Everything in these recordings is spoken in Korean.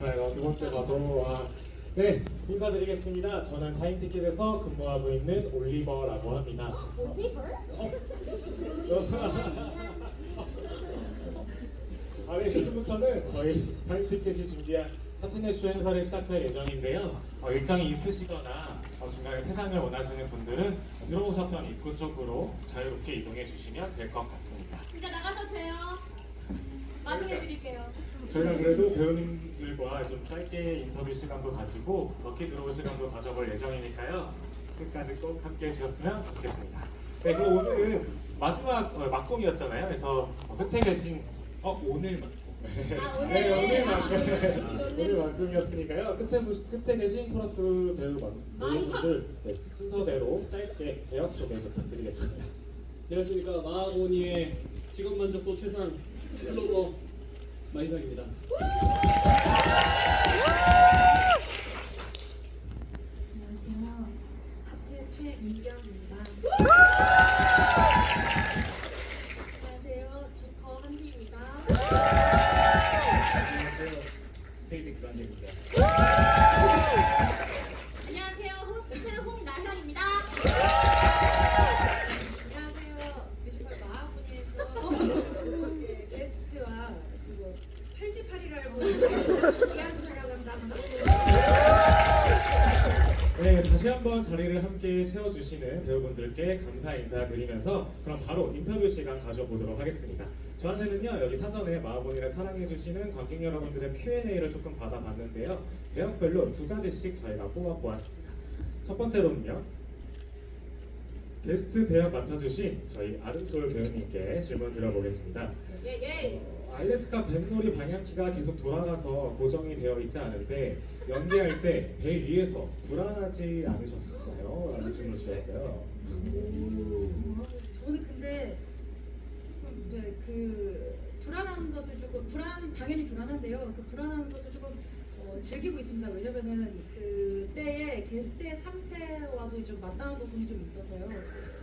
네, 두 번째 봐도 아, 네 인사드리겠습니다. 저는 타임티켓에서 근무하고 있는 올리버라고 합니다. 올리버? 아, 네, 지금부터는 저희 타임티켓이 준비한 하트넷쇼 행사를 시작할 예정인데요. 어, 일정이 있으시거나 어, 중간에 퇴장을 원하시는 분들은 들어오셨던 입구 쪽으로 자유롭게 이동해 주시면 될 것 같습니다. 진짜 나가셔도 돼요. 나중에 드릴게요. 저희가 그래도 배우님들과 좀 짧게 인터뷰 시간도 가지고 럭키 들어올 시간도 가져볼 예정이니까요. 끝까지 꼭 함께 해 주셨으면 좋겠습니다. 네, 그럼 오늘은 마지막 어, 막공이었잖아요. 그래서 어, 끝에 계신 어 오늘 막공. 아, 오늘. 네, 오늘 막공. 오늘. 오늘 막공이었으니까요. 끝에 보시, 끝에 계신 코러스 배우 막- 아, 이 사- 배우분들 네, 순서대로 짧게 대역 소개 부탁드리겠습니다. 안녕하십니까 마하고니의 직업 만족도 최상 플로버 마이상입니다. 안녕하세요. 하트 최미경입니다. 안녕하세요. 조커 한지입니다. 안녕하세요. 스테이드 그란데입니다. 안녕하세요. 호스트 홍나현입니다. 안녕하세요. 뮤지컬 마하고니에서 예, 게스트와 그리고 8지8이라 알고 있는 이한철이라고 합니다. 네, 다시 한번 자리를 함께 채워주시는 배우분들께 감사 인사드리면서 그럼 바로 인터뷰 시간 가져보도록 하겠습니다. 저한테는요 여기 사전에 마하본이를 사랑해주시는 관객 여러분들의 Q&A를 조금 받아봤는데요 배역별로 두 가지씩 저희가 뽑아보았습니다. 첫 번째로는요 게스트 배역 맡아주신 저희 아름소울 배우님께 질문 드려보겠습니다. 예 예. 어, 알래스카 뱃놀이 방향키가 계속 돌아가서 고정이 되어 있지 않은데 연기할 때 배 위에서 불안하지 않으셨나요? 라는 질문을 주셨어요. 저는 근데 이제 그 불안한 것을 조금 불안 당연히 불안한데요. 그 불안한 것을 조금 어, 즐기고 있습니다. 왜냐면은 그때의 게스트의 상태와도 좀 마땅한 부분이 좀 있어서요.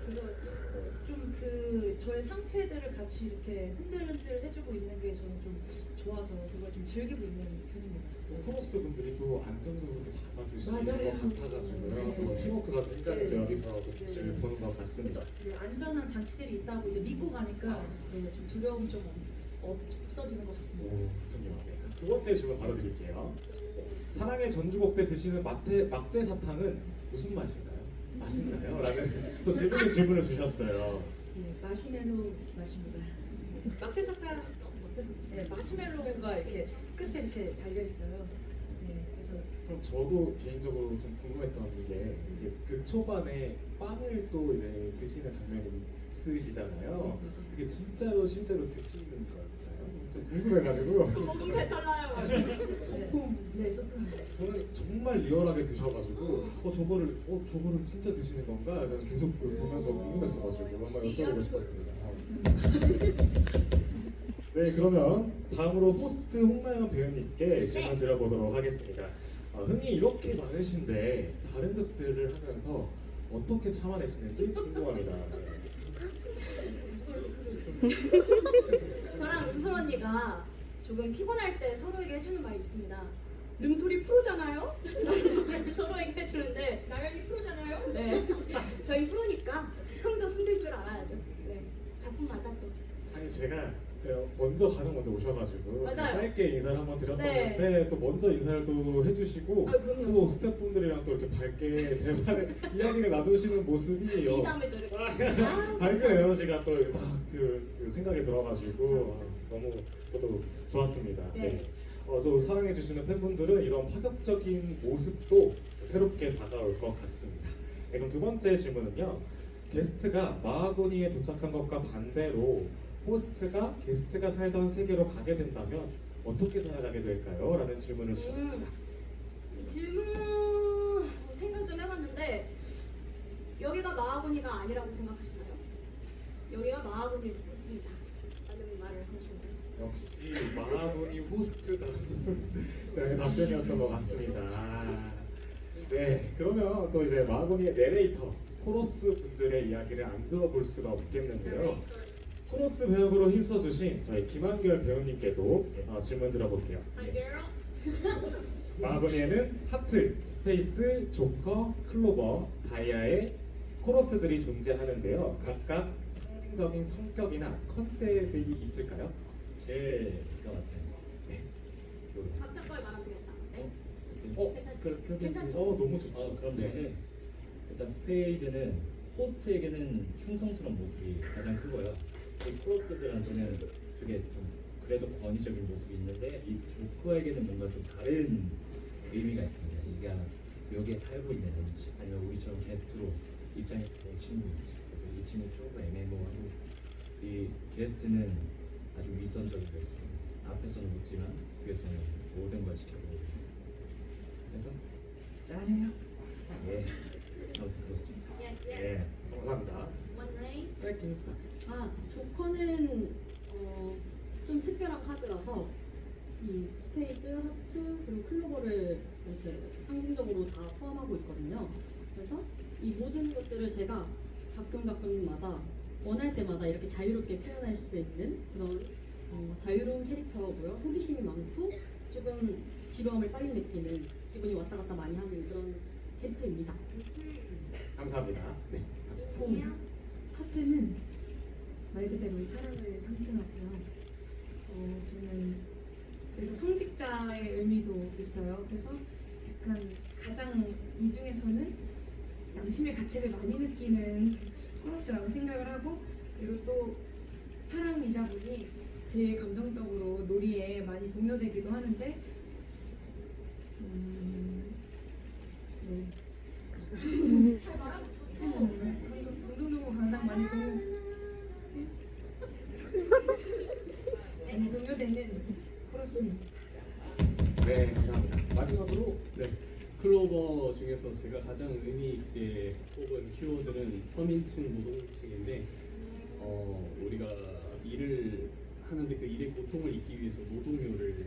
그래서 어, 좀그 저의 상태들을 같이 이렇게 흔들흔들 해주고 있는 게 저는 좀 좋아서 그걸 좀 즐기고 있는 편입니다. 또 코러스 분들이 또 안정적으로 잡아주시는 맞아요. 것 같아가지고요. 네. 또 팀워크가 굉장히 네. 여기서 빛을 네. 보는 것 같습니다. 네, 안전한 장치들이 있다고 이제 믿고 가니까 네, 좀 두려움이 좀 없어지는 것 같습니다. 오, 그렇군요. 네. 두 번째 질문 바로 드릴게요. 사랑의 전주곡 때 드시는 막대, 막대 사탕은 무슨 맛인가요? 맛있나요? 라는 또 재밌는 질문을 주셨어요. 네, 마시멜로 맛입니다. 막대 사탕, 네, 마시멜로가 이렇게 끝에 이렇게 달려 있어요. 네, 그래서 그럼 저도 개인적으로 좀 궁금했던 게 이게 그 초반에 빵을 또 이제 드시는 장면이 있으시잖아요. 그게 진짜로 실제로 드시는 걸까요? 좀 궁금해가지고 너무 배달나요. 소품 네, 소품입니다. 저는 정말 리얼하게 드셔가지고 어 저거를 어 저거를 진짜 드시는 건가? 약간 계속 그 보면서 궁금했어가지고 한번 여쭤보고 싶었습니다. 네 그러면 다음으로 호스트 홍나연 배우님께 질문 드려보도록 하겠습니다. 아, 흥이 이렇게 많으신데 다른 극들을 하면서 어떻게 참아내시는지 궁금합니다. 저랑 은솔 언니가 조금 피곤할 때 서로에게 해주는 말이 있습니다. 능솔이 프로잖아요? 서로에게 해주는데 나연이 프로잖아요. 네 저희 프로니까 흥도 숨길 줄 알아야죠. 네 작품마다 또 아니 제가 어, 먼저 가장 먼저 오셔가지고 맞아요. 짧게 인사를 한번 드렸었는데 네. 또 먼저 인사를 또 해주시고 아, 그럼요. 또 스태프분들이랑 또 이렇게 밝게 대화를 이야기를 나누시는 모습이 어, 미담을 들을 아, 밝은 에너지가 또딱그 그 생각이 들어가지고 아, 너무 저도 좋았습니다. 네. 네. 어, 저 사랑해주시는 팬분들은 이런 파격적인 모습도 새롭게 다가올 것 같습니다. 네, 그럼 두 번째 질문은요. 게스트가 마하고니에 도착한 것과 반대로 호스트가 게스트가 살던 세계로 가게 된다면 어떻게 살아가게 될까요? 라는 질문을 주셨습니다. 음, 이 질문 생각 좀 해봤는데 여기가 마하고니가 아니라고 생각하시나요? 여기가 마하고니일 수도 있습니다. 라는 말을 해주시면 역시 마하보니 호스트다. 네, 답변이었던 것 같습니다. 네, 그러면 또 이제 마하보니의 내레이터, 코러스 분들의 이야기를 안 들어볼 수가 없겠는데요. 코러스 배역으로 힘써 주신 저희 김한결 배우님께도 어, 질문 드려볼게요. 한결 마하고니에는 하트, 스페이스, 조커, 클로버, 다이아의 코러스들이 존재하는데요. 각각 상징적인 성격이나 컨셉이 있을까요? 제일 기가 막혀요. 네. 각자 걸 말하면 되겠다. 네? 어, 괜찮지? 그, 그, 괜찮죠? 어, 너무 좋죠. 아, 그럼 네. 네. 일단 스페이드는 호스트에게는 충성스러운 모습이 가장 크고요. 이 크로스들한테는 되게 좀 그래도 권위적인 모습이 있는데 이 조커에게는 뭔가 좀 다른 의미가 있습니다. 이게 여기에 살고 있는 건지 아니면 우리처럼 게스트로 입장했을 때 친구인지 그래서 이 친구 조금 애매모호하고 이 게스트는 아주 위선적인 거 있습니다. 앞에서는 웃지만 뒤에서는 모든 걸 지켜보고 그래서 짠해요. 예, 아무튼 그렇습니다. Yes. 감사합니다. 짧게. 아 조커는 어, 좀 특별한 카드라서 이 스페이드, 하트 그리고 클로버를 이렇게 상징적으로 다 포함하고 있거든요. 그래서 이 모든 것들을 제가 가끔 가끔마다 원할 때마다 이렇게 자유롭게 표현할 수 있는 그런 어, 자유로운 캐릭터고요. 호기심이 많고 조금 지루함을 빨리 느끼는 기분이 왔다 갔다 많이 하는 그런 캐릭터입니다. 감사합니다. 네. 민 하트는 말 그대로 사랑을 상징하고요. 어, 저는 그리고 성직자의 의미도 있어요. 그래서 약간 가장 이 중에서는 양심의 가치를 많이 느끼는 코러스라고 생각을 하고 그리고 또 사람이다 보니 제일 감정적으로 놀이에 많이 동요되기도 하는데 음, 네. 잘 말하고 있었어. 음, 감정적으로 가장 많이 동요 많이 동요되는 코러스입니다. 네, 감사합니다. 마지막으로 네. 클로버 중에서 제가 가장 의미 있게 뽑은 키워드는 서민층 노동층인데 어, 우리가 일을 하는데 그 일의 고통을 잊기 위해서 노동요를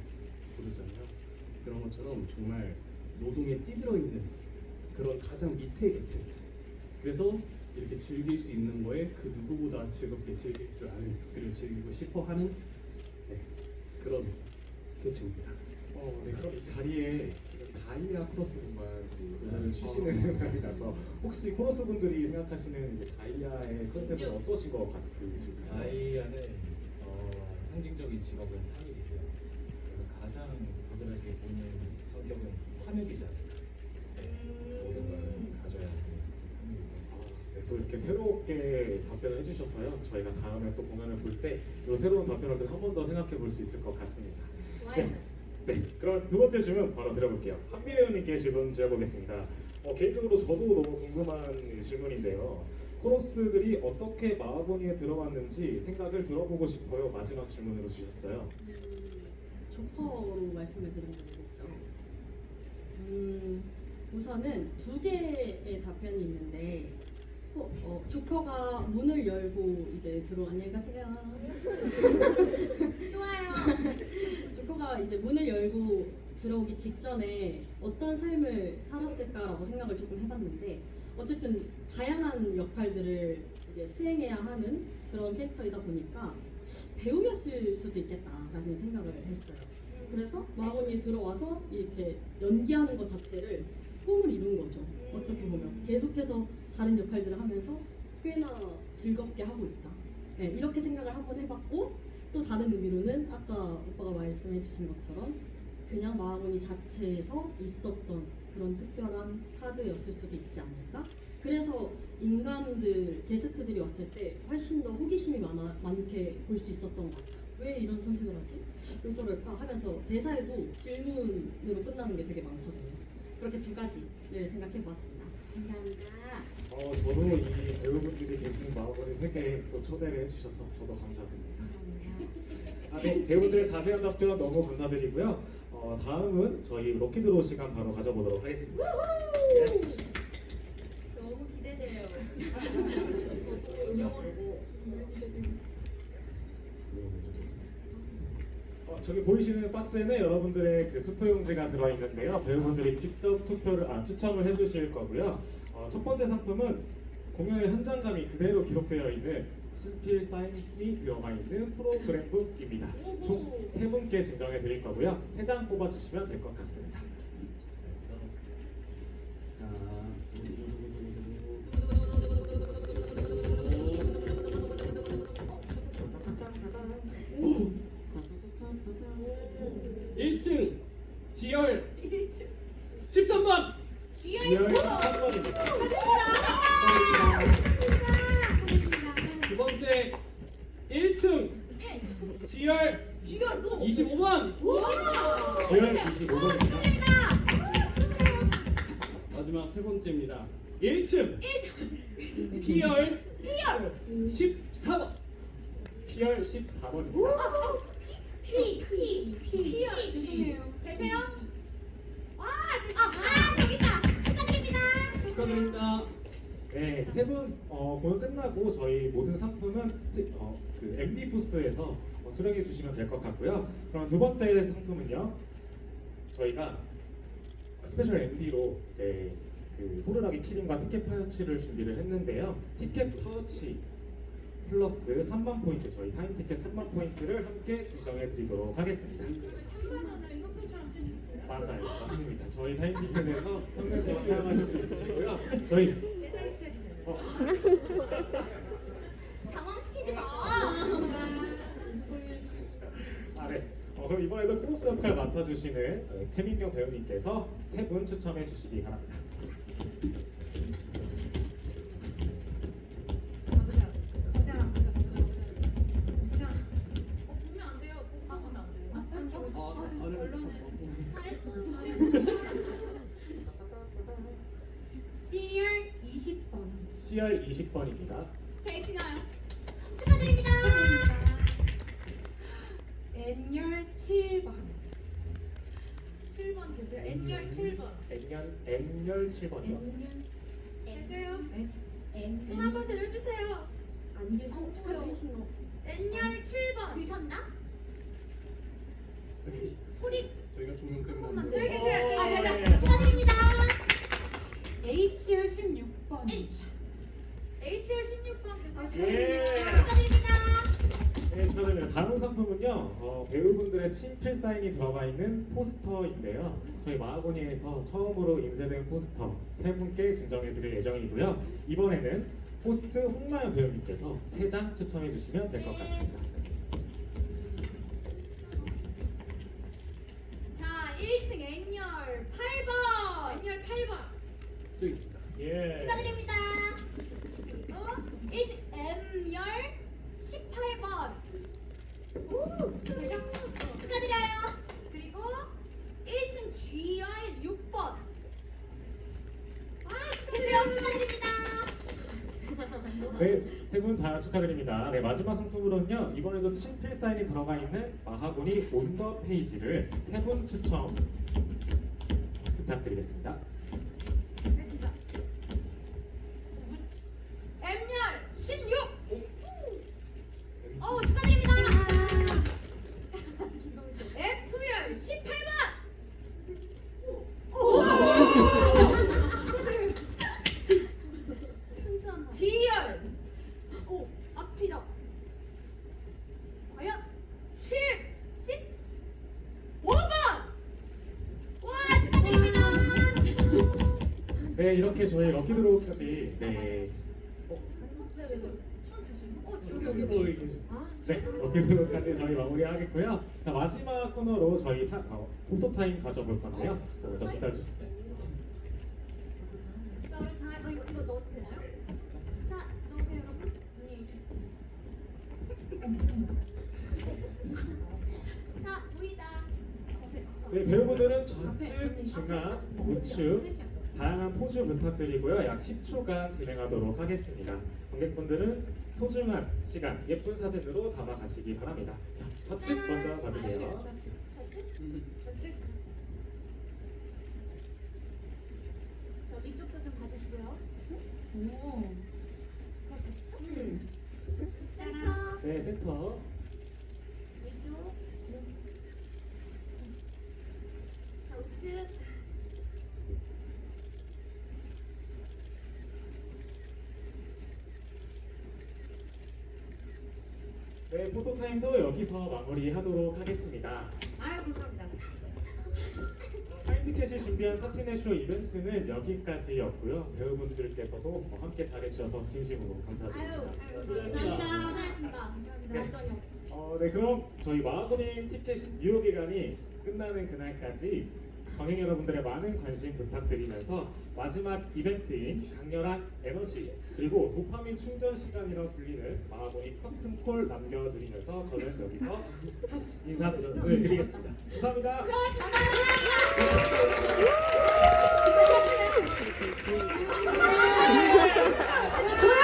부르잖아요. 그런 것처럼 정말 노동에 찌들어 있는 그런 가장 밑에 계층. 그래서 이렇게 즐길 수 있는 거에 그 누구보다 즐겁게 즐길 줄 아는 그리고 즐기고 싶어 하는 네, 그런 계층입니다. 어, 네, 그럼 이 자리에 지금 다이아 코러스 분만 지금 쉬시는 날이라서 혹시 코러스 분들이 생각하시는 이제 다이아의 컨셉은. 어떠신 것 같으실까요? 다이아는 어, 상징적인 직업은 상일이고요. 그래서 가장 부드럽게 보는 성격은 화력이지 않을까. 네, 모든 걸 가져야 하는 화력이죠. 네, 또 이렇게 새롭게 답변을 해주셔서요. 저희가 다음에 또 공연을 볼 때 이 새로운 답변을 한 번 더 생각해 볼 수 있을 것 같습니다. 좋아요. 네, 그럼 두 번째 질문 바로 드려볼게요. 한미래 의원님께 질문 드려보겠습니다. 어, 개인적으로 저도 너무 궁금한 질문인데요. 코러스들이 어떻게 마하고니에 들어왔는지 생각을 들어보고 싶어요. 마지막 질문으로 주셨어요. 음, 조커로 말씀을 드리면 되겠죠. 음, 우선은 두 개의 답변이 있는데 어, 어, 조커가 문을 열고 이제 들어 안녕히 가세요. 좋아요. 이제 문을 열고 들어오기 직전에 어떤 삶을 살았을까라고 생각을 조금 해봤는데 어쨌든 다양한 역할들을 이제 수행해야 하는 그런 캐릭터이다 보니까 배우였을 수도 있겠다라는 생각을 했어요. 그래서 마하고니에 들어와서 이렇게 연기하는 것 자체를 꿈을 이룬 거죠. 어떻게 보면 계속해서 다른 역할들을 하면서 꽤나 즐겁게 하고 있다. 네, 이렇게 생각을 한번 해봤고 또 다른 의미로는 아까 오빠가 말씀해 주신 것처럼 그냥 마하고니 자체에서 있었던 그런 특별한 카드였을 수도 있지 않을까? 그래서 인간들 게스트들이 왔을 때 훨씬 더 호기심이 많아, 많게 볼 수 있었던 것 같아요. 왜 이런 선택을 하지? 왜 저럴까? 하면서 대사에도 질문으로 끝나는 게 되게 많거든요. 그렇게 두 가지를 생각해 보았습니다. 감사합니다. 어, 저도 이 배우분들이 계신 마하고니 세계에 또 초대를 해주셔서 저도 감사드립니다. 아, 네, 배우들 자세한 답변 너무 감사드리고요. 어, 다음은 저희 럭키드로 시간 바로 가져보도록 하겠습니다. 예스. 너무 기대돼요. 어, 저기 보이시는 박스에는 여러분들의 그 수표 용지가 들어있는데요. 배우분들이 직접 투표를 아, 추첨을 해주실 거고요. 어, 첫 번째 상품은 공연의 현장감이 그대로 기록되어 있는 친필 사인이 들어가 있는 프로그램북입니다. 총 세 분께 증정해 드릴 거고요. 세 장 뽑아주시면 될 것 같습니다. 자, 일층 지열 13번 지열 3번입니다. 1층 지열 25번 지열 25번입니다. 마지막 세 번째입니다 1층 피열 14번 피열 14번입니다. 계세요? 와, 저- 아, 아, 저기 있다. 축하드립니다. 축하드립니다 네, 세분 어, 공연 끝나고 저희 모든 상품은 티- 어, 그 MD 부스에서 어, 수령해 주시면 될 것 같고요. 그럼 두 번째 상품은요. 저희가 스페셜 MD로 이제 그 호루라기 키링과 티켓 파우치를 준비를 했는데요. 티켓 파우치 플러스 3만 포인트 저희 타임 티켓 3만 포인트를 함께 증정해 드리도록 하겠습니다. 3만 원을 현금처럼 쓸 수 있어요? 맞아요, 맞습니다. 저희 타임 티켓에서 현금처럼 사용하실 수 있으시고요. 저희 당황시키지 마. 아, 네. 어, 그럼 이번에도 크로스 역할 맡아주시는 어, 최민경 배우님께서 세 분 추첨해 주시기 바랍니다. 20번. CR 20번입니다. 되시나요? 축하드립니다. N열 7번. 7번 계세요. N열 7번. N열 N열 7번이요. 계세요? N. 손 한번 들어주세요. 안 계세요. 축하드리신 거. N열 7번. 드셨나? 소리 저희가 조명 한번만 끝나면 저기 계세요. 아, 오, 네, 네. 네. 축하드립니다. HR 16번. H. HR 16번 계세요. 예. 축하드립니다. 네, 축하드립니다. 다음 상품은요, 어, 배우분들의 친필 사인이 들어가 있는 포스터인데요. 저희 마하고니에서 처음으로 인쇄된 포스터 세 분께 증정해 드릴 예정이고요. 이번에는 포스트 홍나연 배우님께서 세 장 추첨해 주시면 될 것 같습니다. 자, 1층 N열 8번. N열 8번. 저기 있습니다 예. 축하드립니다. 또 1층 M열 18번. 오, 축하드려요. 그리고 1층 G열 6번. 와, 계세요. 축하드립니다. 네, 세 분 다 축하드립니다. 네, 마지막 상품으로는요, 이번에도 친필 사인이 들어가 있는 마하고니 온더 페이지를 세 분 추첨 부탁드리겠습니다. M열 16. 어, 축하드립니다. F열 18번. 순수한 거. D열. 오, 앞이다. 과연 10, 10, 5번. 와, 축하드립니다. 네, 이렇게 저희 럭키 드로우까지 네, 어, 여기 여기 또 여기. 여기 네, 럭키 드로우까지 저희 마무리하겠고요. 자, 마지막 코너로 저희 타, 어, 포토 타임 가져볼 건데요. 자, 먼저 전달 주시죠. 자, 우리 잘, 어, 이거, 이거 넣어도 되나요? 자, 넣으세요, 여러분. 자, 보이자. 네, 배우분들은 좌측, 중앙, 우측 다양한 포즈 부탁드리고요. 약 10초간 진행하도록 하겠습니다. 관객분들은 소중한 시간, 예쁜 사진으로 담아 가시기 바랍니다. 자, 좌측 먼저 봐주세요. 좌측? 음. 좌측? 자, 위쪽도 좀 봐주시고요. 오. 센터. 네, 센터. 위쪽. 자, 우측. 네, 포토타임도 여기서 마무리하도록 하겠습니다. 아유 감사합니다. 타임티켓이 준비한 파티네쇼 이벤트는 여기까지였고요. 배우분들께서도 어, 함께 잘해주셔서 진심으로 아유, 감사드립니다. 아유 감사합니다. 고생했습니다. 네. 완전요. 어, 네, 그럼 저희 마하고님 티켓 유효 기간이 끝나는 그날까지 관객 여러분들의 많은 관심 부탁드리면서 마지막 이벤트인 강렬한 에너지 그리고 도파민 충전 시간이라고 불리는 마하보니 커튼콜 남겨드리면서 저는 여기서 다시 인사드리겠습니다. 예, 감사합니다. 감사합니다.